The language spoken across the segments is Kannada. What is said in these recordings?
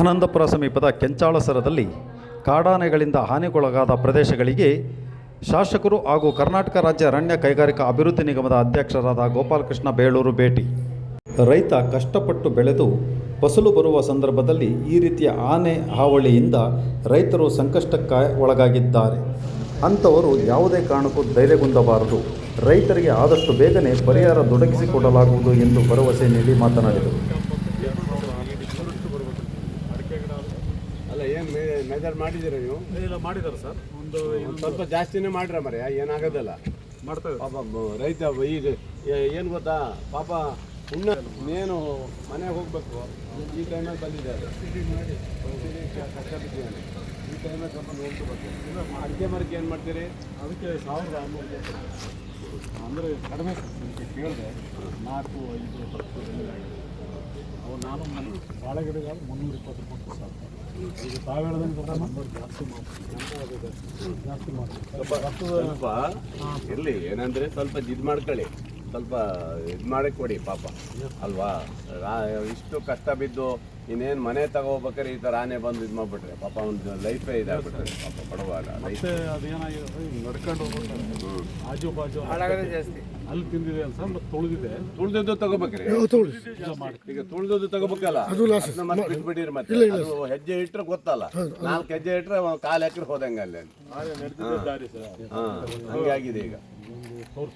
ಆನಂದಪುರ ಸಮೀಪದ ಕೆಂಚಾಳಸರದಲ್ಲಿ ಕಾಡಾನೆಗಳಿಂದ ಹಾನಿಗೊಳಗಾದ ಪ್ರದೇಶಗಳಿಗೆ ಶಾಸಕರು ಹಾಗೂ ಕರ್ನಾಟಕ ರಾಜ್ಯ ಅರಣ್ಯ ಕೈಗಾರಿಕಾ ಅಭಿವೃದ್ಧಿ ನಿಗಮದ ಅಧ್ಯಕ್ಷರಾದ ಗೋಪಾಲಕೃಷ್ಣ ಬೇಳೂರು ಭೇಟಿ. ರೈತ ಕಷ್ಟಪಟ್ಟು ಬೆಳೆದು ಫಸಲು ಬರುವ ಸಂದರ್ಭದಲ್ಲಿ ಈ ರೀತಿಯ ಆನೆ ಹಾವಳಿಯಿಂದ ರೈತರು ಸಂಕಷ್ಟಕ್ಕೆ ಒಳಗಾಗಿದ್ದಾರೆ ಅಂಥವರು ಯಾವುದೇ ಕಾರಣಕ್ಕೂ ಧೈರ್ಯಗುಂದಬಾರದು. ರೈತರಿಗೆ ಆದಷ್ಟು ಬೇಗನೆ ಪರಿಹಾರ ದೊರಕಿಸಿಕೊಡಲಾಗುವುದು ಎಂದು ಭರವಸೆ ನೀಡಿ ಮಾತನಾಡಿದರು ಅಲ್ಲ ಏನು ಮಾಡಿದೀರ ಮಾಡಿದ್ದೀರಾ ನೀವು? ಇಲ್ಲ ಮಾಡಿದ್ದಾರೆ ಸರ್. ಒಂದು ಸ್ವಲ್ಪ ಜಾಸ್ತಿನೇ ಮಾಡ್ರ ಮರೆಯ ಏನಾಗೋದಲ್ಲ. ಮಾಡ್ತಾ ಇದ್ದಾರೆ. ಪಾಪ ಬ- ರೈತ ಈಗ ಏನು ಗೊತ್ತಾ? ಪಾಪ ಉಣ್ಣ ನೀನು ಮನೆಗೆ ಹೋಗ್ಬೇಕು. ಈ ಟೈಮಲ್ಲಿ ಬಂದಿದ್ದಾರೆ. ಒಂದ್ಸರಿ ಕ- ಕಷ್ಟ ಬಿಟ್ಟಿದ್ದಾನೆ ಈ ಟೈಮಲ್ಲಿ ಸ್ವಲ್ಪ ನೋಡ್ಕೋಬೇಕು. ಅಡಿಕೆ ಮರಕ್ಕೆ ಏನು ಮಾಡ್ತೀರಿ? ಅದಕ್ಕೆ ಸಾವಿರದ ಆರುನೂರು ಅಂದರೆ ಕಡಿಮೆ ಕೇಳಿದೆ. ನಾಲ್ಕು ಐದು ಹತ್ತು ಅವು ನಾನು ಮನೆ ಬಾಳೆ ಗಿಡಗಳು ಮುನ್ನೂರ ಇಪ್ಪತ್ತು ರೂಪಾಯಿ ಸಾಕು. ಈಗ ತಾವು ಹೇಳ್ದಂಗೆ ಕೂಡ ನಂಬರ್ ಜಾಸ್ತಿ ಮಾಡ್ತೀವಿ. ಜಾಸ್ತಿ ಮಾಡ್ತೀವಿ. ಇರಲಿ ಏನಂದ್ರೆ ಸ್ವಲ್ಪ ಇದು ಮಾಡ್ಕೊಳ್ಳಿ. ಸ್ವಲ್ಪ ಇದು ಮಾಡಕ್ಕೆ ಕೊಡಿ ಪಾಪ. ಅಲ್ವಾ? ಇಷ್ಟು ಕಷ್ಟ ಬಿದ್ದು ಇನ್ನೇನು ಮನೆ ತಗೋಬೇಕಾದ್ರೆ ಈ ಥರ ಆನೆ ಬಂದು ಇದು ಮಾಡ್ಬಿಟ್ರೆ? ಪಾಪ ಒಂದು ಲೈಫೇ ಇದಾಗ್ಬಿಟ್ರೆ. ಪಾಪ ಬಡವಾಗ ಲೈಫ್ ಮತ್ತೆ ಅದೇನಾಗಿದೆ ನಡ್ಕೊಂಡು ಹೋಗ್ಬೇಕಾದ್ರೆ ಆಜು ಬಾಜು ಅಲ್ಲಿ ತಿಂದಿದೆ ಅಂತ ಮತ್ತೆ ತುಳಿದಿದೆ. ತುಳಿದದ್ದು ತಗೋಬೇಕ್ರಿ. ಈಗ ತುಳ್ದದ್ದು ತಗೋಬೇಕಲ್ಲ? ಅದನ್ನ ಮತ್ತೆ ಬಿಟ್ಬಿಟ್ಟಿರಿ ಮತ್ತೆ. ಅದು ಹೆಜ್ಜೆ ಇಟ್ರೆ ಗೊತ್ತಲ್ಲ. ನಾಲ್ಕು ಹೆಜ್ಜೆ ಇಟ್ರೆ ಕಾಲು ಎಕರೆ ಹೋದಂಗೆ ಅಲ್ಲಿ. ನಡೆದಿದ್ದ ದಾರಿ ಸರ್ ಹಾ ಹಂಗಾಗಿದೆ ಈಗ. ಹಾಂ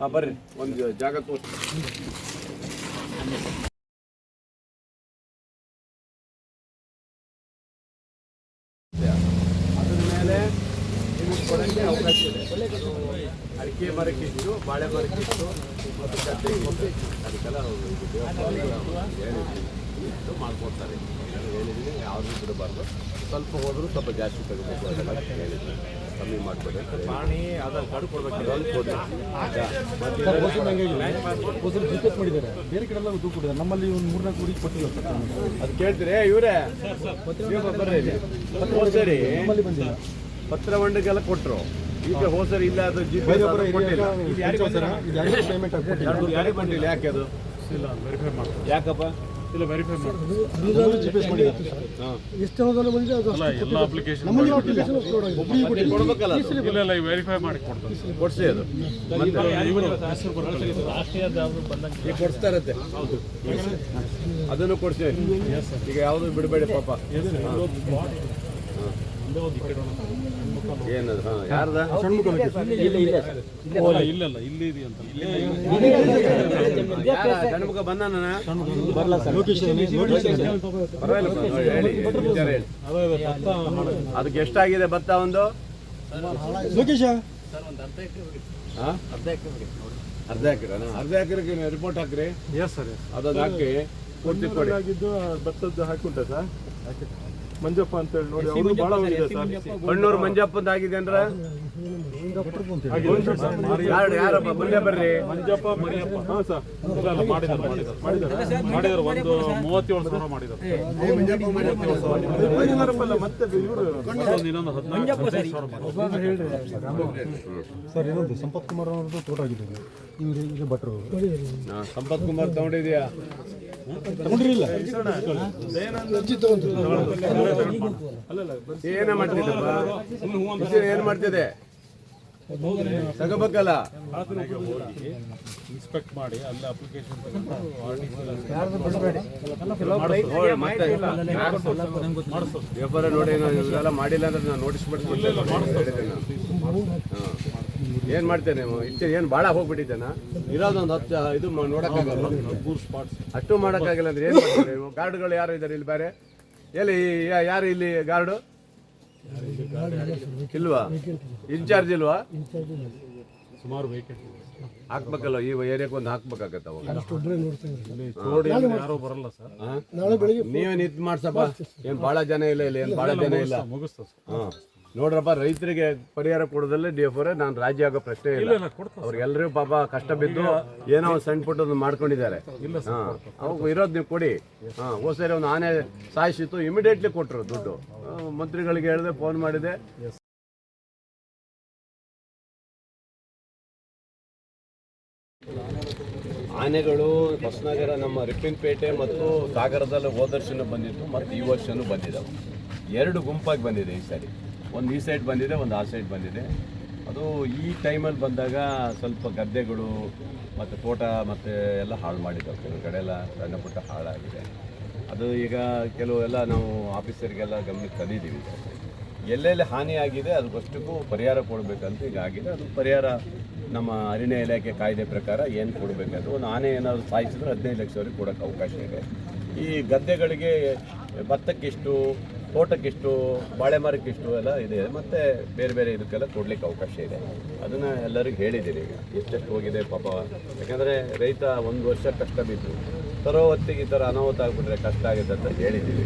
ಹಾ ಬರ್ರಿ. ಒಂದು ಜಾಗ ತೋರಿಸಿ. ಕೊಡಕ್ಕೆ ಮರಕ್ಕೆ ಅಡಿಕೆ ಮರಕ್ಕಿತ್ತು ಬಾಳೆ ಮರಕ್ಕಿತ್ತು ಮತ್ತು ಗದ್ದೆಗಿತ್ತು ಅದಕ್ಕೆಲ್ಲ ಇಷ್ಟು ಮಾಡ್ಕೊಡ್ತಾರೆ. ನಾನು ಹೇಳಿದ್ದೀನಿ ಯಾವುದೂ ಬಿಡಬಾರ್ದು. ಸ್ವಲ್ಪ ಹೋದರೂ ಸ್ವಲ್ಪ ಜಾಸ್ತಿ ತೆಗೆದುಕೊಂಡು ಅದೆಲ್ಲ ಹೇಳಿದ್ವಿ ಕಮ್ಮಿ ಮಾಡ್ಕೊಡಿ ಅಂತ ಹೇಳಿ. ಪ್ರಾಣಿ ಅದ ಕಡು ಕೊಡ್ಬೇಕು. ಮಾಡಿದ್ದಾರೆ ಬೇರೆ ಕಡೆ ಎಲ್ಲ ದುಡ್ಡು ಕೊಟ್ಟಿದ್ದಾರೆ. ನಮ್ಮಲ್ಲಿ ಒಂದು ಮೂರ್ನಾಲ್ಕು ಹುಡುಗಿ ಕೊಟ್ಟಿಲ್ಲ ಸರ್ ಅದು ಕೇಳ್ತೀರಿ. ಇವರೇ. ಬರ್ರಿ ನಮ್ಮಲ್ಲಿ ಹೋದ್ಸರಿ ಪತ್ರ ಮಂಡಿಗೆಲ್ಲ ಕೊಟ್ರು. ಈಗ ಹೋದ್ಸರಿ ಇಲ್ಲ ಅದು ಜಿ ಪಿ ಯಾರಿಗೆ ಬಂದಿಲ್ಲ? ಯಾಕೆ ಅದು? ಇಲ್ಲ ವೆರಿಫೈ ಮಾಡ್ತಾರೆ. ಯಾಕಪ್ಪ? ಇಲ್ಲ ವೆರಿಫೈ ಎಲ್ಲ ಅಪ್ಲಿಕೇಶನ್. ಇಲ್ಲ ಇಲ್ಲ ವೆರಿಫೈ ಮಾಡಿ ಕೊಡ್ತಾರೆ. ಕೊಡ್ಸಿ ಅದು. ಮತ್ತೆ ಇವರು ಹೆಸರು ಬರ್ತದೆ ರಾಷ್ಟ್ರೀಯ ಬಂದಂಗೆ. ಈಗ ಕೊಡಿಸ್ತಾರತ್ತೆ ಅದನ್ನು ಕೊಡ್ಸಿ. ಈಗ ಯಾವುದು ಬಿಡಬೇಡಿ ಪಾಪ. ಅದಕ್ಕೆ ಎಷ್ಟಾಗಿದೆ ಭತ್ತ ಒಂದು? ಹಾ? ಅರ್ಧ ಎಕರೆ ಅರ್ಧ ಎಕರೆಗೆ ರಿಪೋರ್ಟ್ ಹಾಕ್ರಿ. ಎಸ್ ಸರ್ ಎಸ್ ಅದನ್ನ ಹಾಕಿ ಪೂರ್ತಿ ಕೊಡಿ. ಭತ್ತದ್ದು ಹಾಕುಂಟ ಸರ್? ಮಂಜಪ್ಪ ಅಂತ ಹೇಳಿ ನೋಡಿ ಅವರು ಬಹಳ ಹೋಗಿದೆ ಸರ್ ಬಣ್ಣೂರು ಮಂಜಪ್ಪಂದ ಆಗಿದೆ ಅಂದ್ರೆ ಯಾರು ಯಾರಪ್ಪ ಮುಂದೆ ಬರ್ರಿ ಮಂಜಪ್ಪ ಮರಿಯಪ್ಪ ಹಾ ಸರ್ ಒಂದು ಮೂವತ್ತೇಳು ಸಾವಿರ ಮತ್ತೆ ಇನ್ನೊಂದು ಹದಿನೈದು. ಸರ್ ಇನ್ನೊಂದು ಸಂಪತ್ ಕುಮಾರ್ ಅವ್ರದ್ದು ತೋಟ ಆಗಿದೆ ಇವ್ರು ಈಗ ಭಟ್ರು ಸಂಪತ್ ಕುಮಾರ್ ತಗೊಂಡಿದ್ಯಾ ಏನೇ ಮಾಡ್ತಿದ್ದೆ ಏನ್ ಮಾಡ್ತಿದೆ? ತಗೋಬೇಕಲ್ಲ? ಇನ್ಸ್ಪೆಕ್ಟ್ ಮಾಡಿ ಅಲ್ಲಿ ಅಪ್ಲಿಕೇಶನ್ ನೋಡಿ, ಮತ್ತೆ ವ್ಯಾಪಾರ ನೋಡಿ ನಾನು ಇವೆಲ್ಲ ಮಾಡಿಲ್ಲ ಅಂದ್ರೆ ನಾನು ನೋಟಿಸ್ ಬಿಡ್ತೀನಿ ಏನ್ ಮಾಡ್ತೇನೆ ನೀವು ಇಷ್ಟು ಏನು ಭಾಳ ಹೋಗ್ಬಿಟ್ಟಿದ್ದೇನಾ? ಇರೋದೊಂದು ಹತ್ತು ಇದು ನೋಡಕ್ಕಾಗಲ್ಲ. ಅಷ್ಟು ಮಾಡೋಕ್ಕಾಗಲ್ಲ ಅಂದ್ರೆ ಏನು ಮಾಡ್ತೀರಿ ಗಾರ್ಡ್ಗಳು ಯಾರು ಇದ್ದಾರೆ ಇಲ್ಲಿ ಬೇರೆ? ಎಲ್ಲಿ ಯಾ- ಯಾರು ಇಲ್ಲಿ ಗಾರ್ಡು? ಇಲ್ವಾ? ಇನ್ಚಾರ್ಜ್ ಇಲ್ವಾ? ಸುಮಾರು ಹಾಕ್ಬೇಕಲ್ಲ ಈ ಏರಿಯಾಕ್ಕೆ ಒಂದು ಹಾಕ್ಬೇಕಾಗತ್ತೆ ಅವಾಗ. ಇಲ್ಲಿ ತೋಡಿ ಯಾರು ಬರಲ್ಲ ಸರ್? ನೀವೇನ್ ಇದ್ ಮಾಡ್ಸಪ್ಪ? ಏನ್ ಬಹಳ ಜನ ಇಲ್ಲ ಇಲ್ಲಿ ಏನ್ ಬಹಳ ಜನ ಇಲ್ಲ? ಮುಗಿಸ್ತಾ ಹಾ. ನೋಡ್ರಪ್ಪ ರೈತರಿಗೆ ಪರಿಹಾರ ಕೊಡೋದಲ್ಲೇ ಡಿ ಎಫ್ ನಾನು ರಾಜ್ಯ ಆಗೋ ಪ್ರಶ್ನೆ ಇಲ್ಲ. ಅವ್ರಿಗೆಲ್ಲರೂ ಪಾಪ ಕಷ್ಟ ಬಿದ್ದು ಏನೋ ಒಂದು ಸಣ್ಣ ಪುಟ್ಟದ್ದು ಮಾಡ್ಕೊಂಡಿದ್ದಾರೆ. ಹಾ ಅವಾಗ ಇರೋದು ನೀವು ಕೊಡಿ. ಹಾ ಹೋದ್ ಸರಿ ಒಂದು ಆನೆ ಸಾಯಿಸಿತ್ತು ಇಮಿಡಿಯೇಟ್ಲಿ ಕೊಟ್ಟರು ದುಡ್ಡು. ಮಂತ್ರಿಗಳಿಗೆ ಹೇಳಿದೆ ಫೋನ್ ಮಾಡಿದೆ. ಆನೆಗಳು ಹೊಸನಗರ ನಮ್ಮ ರಿಪ್ಪಿನಪೇಟೆ ಮತ್ತು ಸಾಗರದಲ್ಲಿ ಹೋದ ವರ್ಷನೂ ಬಂದಿತ್ತು ಮತ್ತು ಈ ವರ್ಷನೂ ಬಂದಿದ್ದಾವೆ ಎರಡು ಗುಂಪಾಗಿ ಬಂದಿದೆ ಈ ಸಾರಿ. ಒಂದು ಈ ಸೈಡ್ ಬಂದಿದೆ, ಒಂದು ಆ ಸೈಡ್ ಬಂದಿದೆ. ಅದು ಈ ಟೈಮಲ್ಲಿ ಬಂದಾಗ ಸ್ವಲ್ಪ ಗದ್ದೆಗಳು ಮತ್ತು ತೋಟ ಮತ್ತು ಎಲ್ಲ ಹಾಳು ಮಾಡಿದ್ದಾವೆ ಕೆಲವು ಕಡೆ ಎಲ್ಲ ಸಣ್ಣ ಪುಟ್ಟ ಹಾಳಾಗಿದೆ. ಅದು ಈಗ ಕೆಲವೆಲ್ಲ ನಾವು ಆಫೀಸರಿಗೆಲ್ಲ ಗಮನಕ್ಕೆ ತಂದಿದ್ದೀವಿ. ಎಲ್ಲೆಲ್ಲಿ ಹಾನಿ ಆಗಿದೆ ಅದಕ್ಕಷ್ಟಕ್ಕೂ ಪರಿಹಾರ ಕೊಡಬೇಕಂತ ಈಗ ಆಗಿದೆ. ಅದು ಪರಿಹಾರ ನಮ್ಮ ಅರಣ್ಯ ಇಲಾಖೆ ಕಾಯ್ದೆ ಪ್ರಕಾರ ಏನು ಕೊಡಬೇಕಂತ. ಒಂದು ಆನೆ ಏನಾದರೂ ಸಾಯಿಸಿದ್ರೆ ಹದಿನೈದು ಲಕ್ಷವರೆಗೆ ಕೊಡೋಕ್ಕೆ ಅವಕಾಶ ಇದೆ. ಈ ಗದ್ದೆಗಳಿಗೆ ಭತ್ತಕ್ಕಿಷ್ಟು ತೋಟಕ್ಕಿಷ್ಟು ಬಾಳೆ ಮರಕ್ಕಿಷ್ಟು ಎಲ್ಲ ಇದೆ. ಮತ್ತು ಬೇರೆ ಬೇರೆ ಇದಕ್ಕೆಲ್ಲ ಕೊಡಲಿಕ್ಕೆ ಅವಕಾಶ ಇದೆ. ಅದನ್ನು ಎಲ್ಲರಿಗೂ ಹೇಳಿದ್ದೀನಿ. ಈಗ ಎಷ್ಟೆಷ್ಟು ಹೋಗಿದೆ ಪಾಪ. ಯಾಕಂದರೆ ರೈತ ಒಂದು ವರ್ಷ ಕಷ್ಟ ಬಿದ್ದು, ತರೋ ಹೊತ್ತಿಗೆ ಈ ಥರ ಅನಾಹುತ ಆಗ್ಬಿಟ್ರೆ ಕಷ್ಟ ಆಗುತ್ತೆ ಅಂತ ಹೇಳಿದ್ದೀವಿ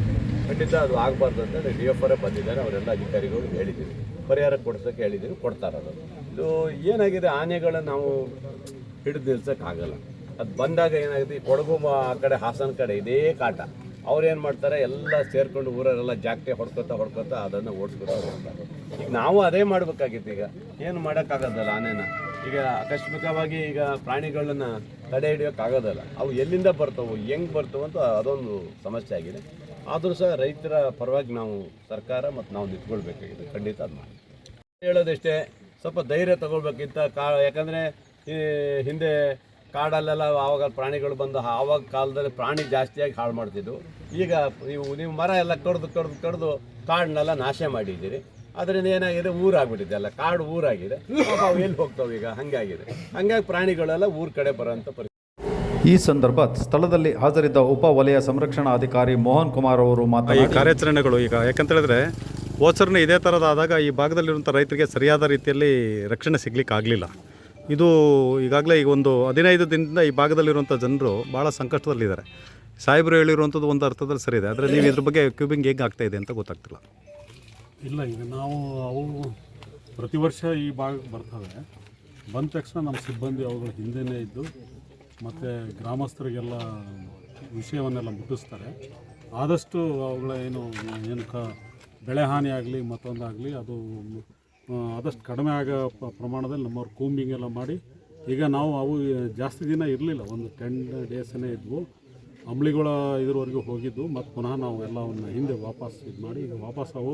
ಖಂಡಿತ ಅದು ಆಗಬಾರ್ದು ಅಂತ ಡಿ ಎಫ್ ಅವರೇ ಬಂದಿದ್ದಾರೆ. ಅವರೆಲ್ಲ ಅಧಿಕಾರಿಗಳು ಹೇಳಿದ್ದೀವಿ ಪರಿಹಾರ ಕೊಡ್ಸೋಕ್ಕೆ ಹೇಳಿದ್ದೀವಿ ಕೊಡ್ತಾರದು ಇದು ಏನಾಗಿದೆ? ಆನೆಗಳನ್ನ ನಾವು ಹಿಡಿದು ನಿಲ್ಸೋಕ್ಕಾಗಲ್ಲ. ಅದು ಬಂದಾಗ ಏನಾಗಿದೆ? ಕೊಡಗು ಆ ಕಡೆ ಹಾಸನ ಕಡೆ ಇದೇ ಕಾಟ. ಅವ್ರು ಏನು ಮಾಡ್ತಾರೆ? ಎಲ್ಲ ಸೇರ್ಕೊಂಡು ಊರಲ್ಲೆಲ್ಲ ಜಾಕ್ಟೆ ಹೊಡ್ಕೊತಾ ಹೊಡ್ಕೊತಾ ಅದನ್ನು ಓಡಿಸ್ಕೊತಾ ಹೋಗ್ತಾರೆ. ಈಗ ನಾವು ಅದೇ ಮಾಡಬೇಕಾಗಿತ್ತು ಈಗ. ಏನು ಮಾಡೋಕ್ಕಾಗೋದಲ್ಲ ಆನೆನ? ಈಗ ಆಕಸ್ಮಿಕವಾಗಿ ಈಗ ಪ್ರಾಣಿಗಳನ್ನ ತಡೆ ಹಿಡಿಯೋಕ್ಕಾಗೋದಲ್ಲ. ಅವು ಎಲ್ಲಿಂದ ಬರ್ತವು, ಹೆಂಗೆ ಬರ್ತವು ಅಂತ ಅದೊಂದು ಸಮಸ್ಯೆ ಆಗಿದೆ. ಆದರೂ ಸಹ ರೈತರ ಪರವಾಗಿ ನಾವು ಸರ್ಕಾರ ಮತ್ತು ನಾವು ನಿಂತ್ಕೊಳ್ಬೇಕಾಗಿದೆ. ಖಂಡಿತ ಅದು ಮಾಡಿ. ಹೇಳೋದಷ್ಟೇ, ಸ್ವಲ್ಪ ಧೈರ್ಯ ತಗೊಳ್ಬೇಕಿಂತ ಕಾ ಯಾಕಂದರೆ ಈ ಹಿಂದೆ ಕಾಡಲ್ಲೆಲ್ಲ ಆವಾಗ ಪ್ರಾಣಿಗಳು ಬಂದು ಆವಾಗ ಕಾಲದಲ್ಲಿ ಪ್ರಾಣಿ ಜಾಸ್ತಿಯಾಗಿ ಹಾಳು ಮಾಡ್ತಿದ್ವು. ಈಗ ನೀವು ನೀವು ಮರ ಎಲ್ಲ ಕಡ್ದು ಕಡ್ದು ಕಡ್ದು ಕಾಡನ್ನೆಲ್ಲ ನಾಶ ಮಾಡಿದ್ದೀರಿ. ಅದರಿಂದ ಏನಾಗಿದೆ? ಊರಾಗ್ಬಿಟ್ಟಿದೆ ಅಲ್ಲ ಕಾಡು ಊರಾಗಿದೆ. ಏನು ಅವು ಎಲ್ಲಿ ಹೋಗ್ತಾವೆ ಈಗ? ಹಂಗಾಗಿದೆ. ಹಂಗಾಗಿ ಪ್ರಾಣಿಗಳೆಲ್ಲ ಊರ್ ಕಡೆ ಬರೋಂಥ ಪರಿಸ್ಥಿತಿ. ಈ ಸಂದರ್ಭ ಸ್ಥಳದಲ್ಲಿ ಹಾಜರಿದ್ದ ಉಪ ವಲಯ ಸಂರಕ್ಷಣಾಧಿಕಾರಿ ಮೋಹನ್ ಕುಮಾರ್ ಅವರು ಈ ಮಾತನಾಡಿ ಕಾರ್ಯಾಚರಣೆಗಳು ಈಗ ಯಾಕಂತ ಹೇಳಿದ್ರೆ ಓಚರಣೆ ಇದೇ ಥರದಾದಾಗ ಈ ಭಾಗದಲ್ಲಿರುವಂಥ ರೈತರಿಗೆ ಸರಿಯಾದ ರೀತಿಯಲ್ಲಿ ರಕ್ಷಣೆ ಸಿಗ್ಲಿಕ್ಕೆ ಆಗಲಿಲ್ಲ ಇದು ಈಗಾಗಲೇ ಈಗ ಒಂದು ಹದಿನೈದು ದಿನದಿಂದ ಈ ಭಾಗದಲ್ಲಿರುವಂಥ ಜನರು ಭಾಳ ಸಂಕಷ್ಟದಲ್ಲಿದ್ದಾರೆ. ಸಾಹೇಬರು ಹೇಳಿರುವಂಥದ್ದು ಒಂದು ಅರ್ಥದಲ್ಲಿ ಸರಿ ಇದೆ. ಆದರೆ ನೀವು ಇದ್ರ ಬಗ್ಗೆ ಕ್ಯೂಬಿಂಗ್ ಹೇಗೆ ಆಗ್ತಾ ಇದೆ ಅಂತ ಗೊತ್ತಾಗ್ತಿಲ್ಲ. ಇಲ್ಲ, ಈಗ ನಾವು ಅವು ಪ್ರತಿ ವರ್ಷ ಈ ಭಾಗಕ್ಕೆ ಬರ್ತವೆ. ಬಂದ ತಕ್ಷಣ ನಮ್ಮ ಸಿಬ್ಬಂದಿ ಅವುಗಳ ಹಿಂದೆನೇ ಇದ್ದು ಮತ್ತು ಗ್ರಾಮಸ್ಥರಿಗೆಲ್ಲ ವಿಷಯವನ್ನೆಲ್ಲ ಮುಟ್ಟಿಸ್ತಾರೆ. ಆದಷ್ಟು ಅವುಗಳ ಏನು ಏನು ಕ, ಬೆಳೆ ಹಾನಿ ಆಗಲಿ ಮತ್ತೊಂದಾಗಲಿ ಅದು ಆದಷ್ಟು ಕಡಿಮೆ ಆಗೋ ಪ- ಪ್ರಮಾಣದಲ್ಲಿ ನಮ್ಮವ್ರು ಕೂಂಬಿಂಗ್ ಎಲ್ಲ ಮಾಡಿ ಈಗ ನಾವು ಅವು ಜಾಸ್ತಿ ದಿನ ಇರಲಿಲ್ಲ ಒಂದು ಟೆನ್ ಡೇಸೇ ಇದ್ವು ಅಂಬಳಿಗಳ ಇದ್ರವರೆಗೂ ಹೋಗಿದ್ದು ಮತ್ತು ಪುನಃ ನಾವು ಎಲ್ಲವನ್ನು ಹಿಂದೆ ವಾಪಸ್ ಇದು ಮಾಡಿ ಈಗ ವಾಪಸ್ ಅವು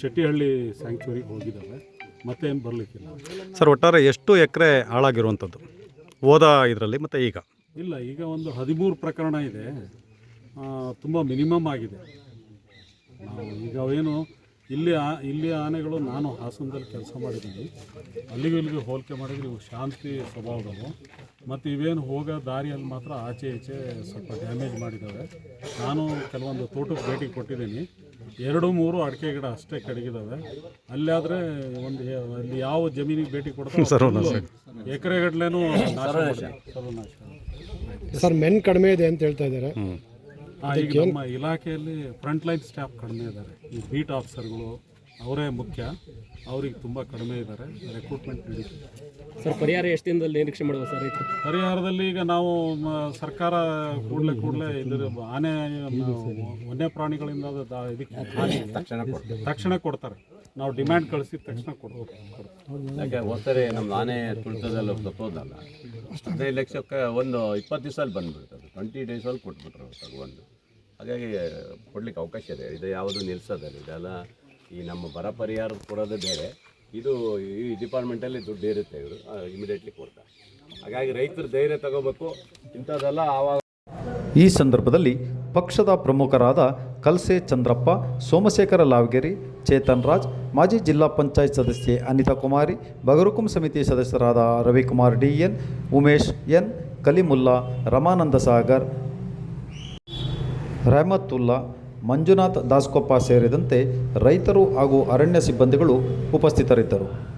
ಶೆಟ್ಟಿಹಳ್ಳಿ ಸ್ಯಾಂಕ್ಚುರಿಗೆ ಹೋಗಿದ್ದಾವೆ ಮತ್ತೇನು ಬರಲಿಕ್ಕಿಲ್ಲ. ಸರ್ ಒಟ್ಟಾರೆ ಎಷ್ಟು ಎಕರೆ ಹಾಳಾಗಿರುವಂಥದ್ದು ಹೋದ ಇದರಲ್ಲಿ ಮತ್ತು ಈಗ? ಇಲ್ಲ ಈಗ ಒಂದು ಹದಿಮೂರು ಪ್ರಕರಣ ಇದೆ ತುಂಬ ಮಿನಿಮಮ್ ಆಗಿದೆ. ನಾವು ಈಗ ಅವೇನು ಇಲ್ಲಿ ಆ ಇಲ್ಲಿ ಆನೆಗಳು ನಾನು ಹಾಸನದಲ್ಲಿ ಕೆಲಸ ಮಾಡಿದ್ದೀನಿ. ಅಲ್ಲಿಗೂ ಇಲ್ಲಿಗೂ ಹೋಲಿಕೆ ಮಾಡಿದರೆ ಇವು ಶಾಂತಿ ಸ್ವಭಾವದವು. ಮತ್ತು ಇವೇನು ಹೋಗೋ ದಾರಿಯಲ್ಲಿ ಮಾತ್ರ ಆಚೆ ಈಚೆ ಸ್ವಲ್ಪ ಡ್ಯಾಮೇಜ್ ಮಾಡಿದ್ದಾವೆ. ನಾನು ಕೆಲವೊಂದು ತೋಟಕ್ಕೆ ಭೇಟಿ ಕೊಟ್ಟಿದ್ದೀನಿ. ಎರಡು ಮೂರು ಅಡಿಕೆ ಗಿಡ ಅಷ್ಟೇ ಕಡಗಿದ್ದಾವೆ ಅಲ್ಲಾದರೆ ಒಂದು ಅಲ್ಲಿ ಯಾವ ಜಮೀನಿಗೆ ಭೇಟಿ ಕೊಡ್ತಾರೆ ಎಕರೆಗಟ್ಲೆನೂ. ಸರ್ವನಾಶ. ಸರ್ ಮೆನ್ ಕಡಿಮೆ ಇದೆ ಅಂತ ಹೇಳ್ತಾ ಇದ್ದಾರೆ. ಈಗ ನಮ್ಮ ಇಲಾಖೆಯಲ್ಲಿ ಫ್ರಂಟ್ ಲೈನ್ ಸ್ಟಾಫ್ ಕಡಿಮೆ ಇದ್ದಾರೆ. ಈ ಬೀಟ್ ಆಫೀಸರ್ಗಳು ಅವರೇ ಮುಖ್ಯ. ಅವ್ರಿಗೆ ತುಂಬ ಕಡಿಮೆ ಇದ್ದಾರೆ. ರೆಕ್ರೂಟ್ಮೆಂಟ್ ನಡೀತಿದೆ. ಸರ್ ಪರಿಹಾರ ಎಷ್ಟು ದಿನದಲ್ಲಿ ನಿರೀಕ್ಷೆ ಮಾಡುವ ಸರ್ ರೈತರು? ಪರಿಹಾರದಲ್ಲಿ ಈಗ ನಾವು ಮ, ಸರ್ಕಾರ ಕೂಡಲೇ ಕೂಡಲೇ ಇದ್ರ ಆನೆ ವನ್ಯ ಪ್ರಾಣಿಗಳಿಂದ ದಾ- ಇದಕ್ಕೆ ತಕ್ಷಣ ತಕ್ಷಣ ಕೊಡ್ತಾರೆ. ನಾವು ಡಿಮ್ಯಾಂಡ್ ಕಳಿಸಿದ ತಕ್ಷಣ ಕೊಡ್ಬೇಕು. ಯಾಕೆ ನಮ್ಮ ಆನೆ ತುಳಿತದಲ್ಲಿ ತಪ್ಪೋದಲ್ಲ. ಹದಿನೈದು ಲಕ್ಷಕ್ಕೆ ಒಂದು ಇಪ್ಪತ್ತು ದಿವಸದಲ್ಲಿ ಬಂದ್ಬಿಡ್ತದೆ. ಟ್ವೆಂಟಿ ಡೇಸಲ್ಲಿ ಕೊಟ್ಬಿಟ್ರು ತಗೊಂಡು. ಹಾಗಾಗಿ ಕೊಡ್ಲಿಕ್ಕೆ ಅವಕಾಶ ಇದೆ. ಇದು ಯಾವುದು ನಿಲ್ಸೋದಲ್ಲ. ಇದೆಲ್ಲ ಈ ನಮ್ಮ ಬರ ಪರಿಹಾರ ಕೊಡೋದು ಬೇರೆ. ಇದು ಈ ಡಿಪಾರ್ಟ್ಮೆಂಟಲ್ಲಿ ದುಡ್ಡು ಇರುತ್ತೆ ಇವರು. ಇಮಿಡಿಯೇಟ್ಲಿ ಕೊಡ್ತಾರೆ. ಹಾಗಾಗಿ ರೈತರು ಧೈರ್ಯ ತಗೋಬೇಕು. ಇಂಥದ್ದೆಲ್ಲ ಆವಾಗ ಈ ಸಂದರ್ಭದಲ್ಲಿ ಪಕ್ಷದ ಪ್ರಮುಖರಾದ ಕಲ್ಸೆ ಚಂದ್ರಪ್ಪ, ಸೋಮಶೇಖರ ಲಾವಗೇರಿ, ಚೇತನ್ ರಾಜ್, ಮಾಜಿ ಜಿಲ್ಲಾ ಪಂಚಾಯತ್ ಸದಸ್ಯೆ ಅನಿತಾ ಕುಮಾರಿ, ಬಗರುಕುಂ ಸಮಿತಿ ಸದಸ್ಯರಾದ Ravikumar D N, Umesh N, Kalimulla, Ramananda Sagar Rehmatulla Manjunath Daskoppa ಸೇರಿದಂತೆ ರೈತರು ಹಾಗೂ ಅರಣ್ಯ ಸಿಬ್ಬಂದಿಗಳು ಉಪಸ್ಥಿತರಿದ್ದರು.